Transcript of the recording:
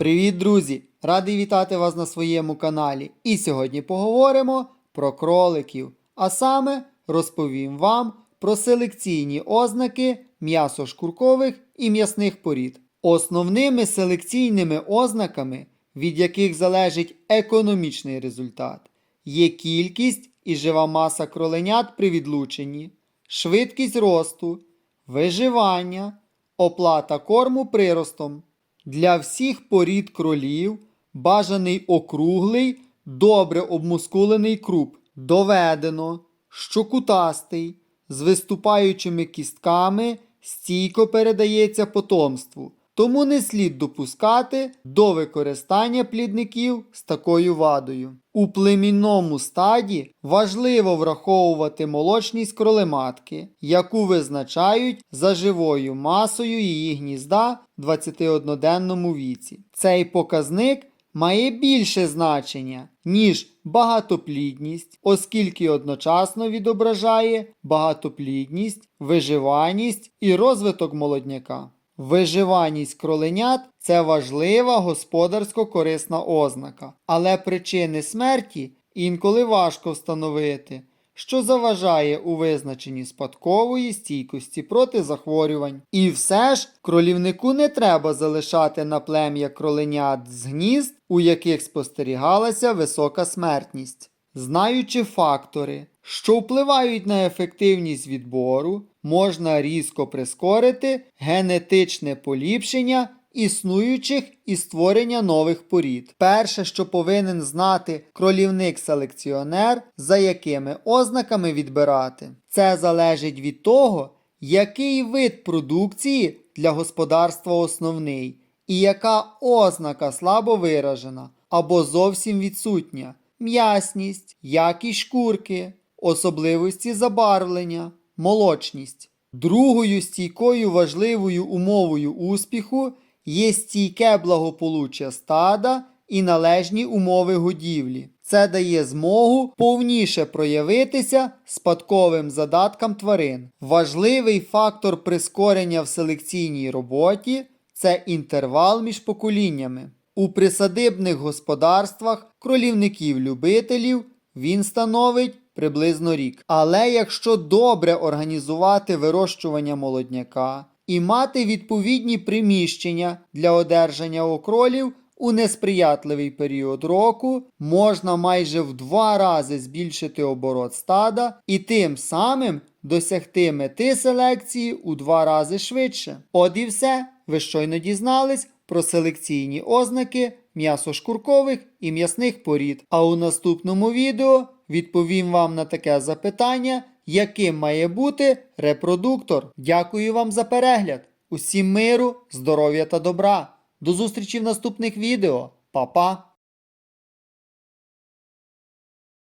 Привіт, друзі! Радий вітати вас на своєму каналі. І сьогодні поговоримо про кроликів. А саме розповім вам про селекційні ознаки м'ясо-шкуркових і м'ясних порід. Основними селекційними ознаками, від яких залежить економічний результат, є кількість і жива маса кроленят при відлученні, швидкість росту, виживання, оплата корму приростом. Для всіх порід кролів бажаний округлий, добре обмускулений круп. Доведено, що кутастий з виступаючими кістками стійко передається потомству, тому не слід допускати до використання плідників з такою вадою. У племінному стаді важливо враховувати молочність кролематки, яку визначають за живою масою її гнізда в 21-денному віці. Цей показник має більше значення, ніж багатоплідність, оскільки одночасно відображає багатоплідність, виживаність і розвиток молодняка. Виживаність кроленят це важлива господарсько-корисна ознака, але причини смерті інколи важко встановити, що заважає у визначенні спадкової стійкості проти захворювань. І все ж кролівнику не треба залишати на плем'я кроленят з гнізд, у яких спостерігалася висока смертність. Знаючи фактори, що впливають на ефективність відбору, можна різко прискорити генетичне поліпшення існуючих і створення нових порід. Перше, що повинен знати кролівник-селекціонер, за якими ознаками відбирати. Це залежить від того, який вид продукції для господарства основний, і яка ознака слабо виражена або зовсім відсутня м'ясність, якість шкурки, особливості забарвлення, молочність. Другою стійкою важливою умовою успіху є стійке благополуччя стада і належні умови годівлі. Це дає змогу повніше проявитися спадковим задаткам тварин. Важливий фактор прискорення в селекційній роботі це інтервал між поколіннями. У присадибних господарствах кролівників-любителів він становить приблизно рік. Але якщо добре організувати вирощування молодняка і мати відповідні приміщення для одержання окролів у несприятливий період року, можна майже в два рази збільшити оборот стада і тим самим досягти мети селекції у два рази швидше. От і все. Ви щойно дізнались про селекційні ознаки м'ясошкуркових і м'ясних порід. А у наступному відео відповім вам на таке запитання, яким має бути репродуктор. Дякую вам за перегляд. Усім миру, здоров'я та добра. До зустрічі в наступних відео. Па-па!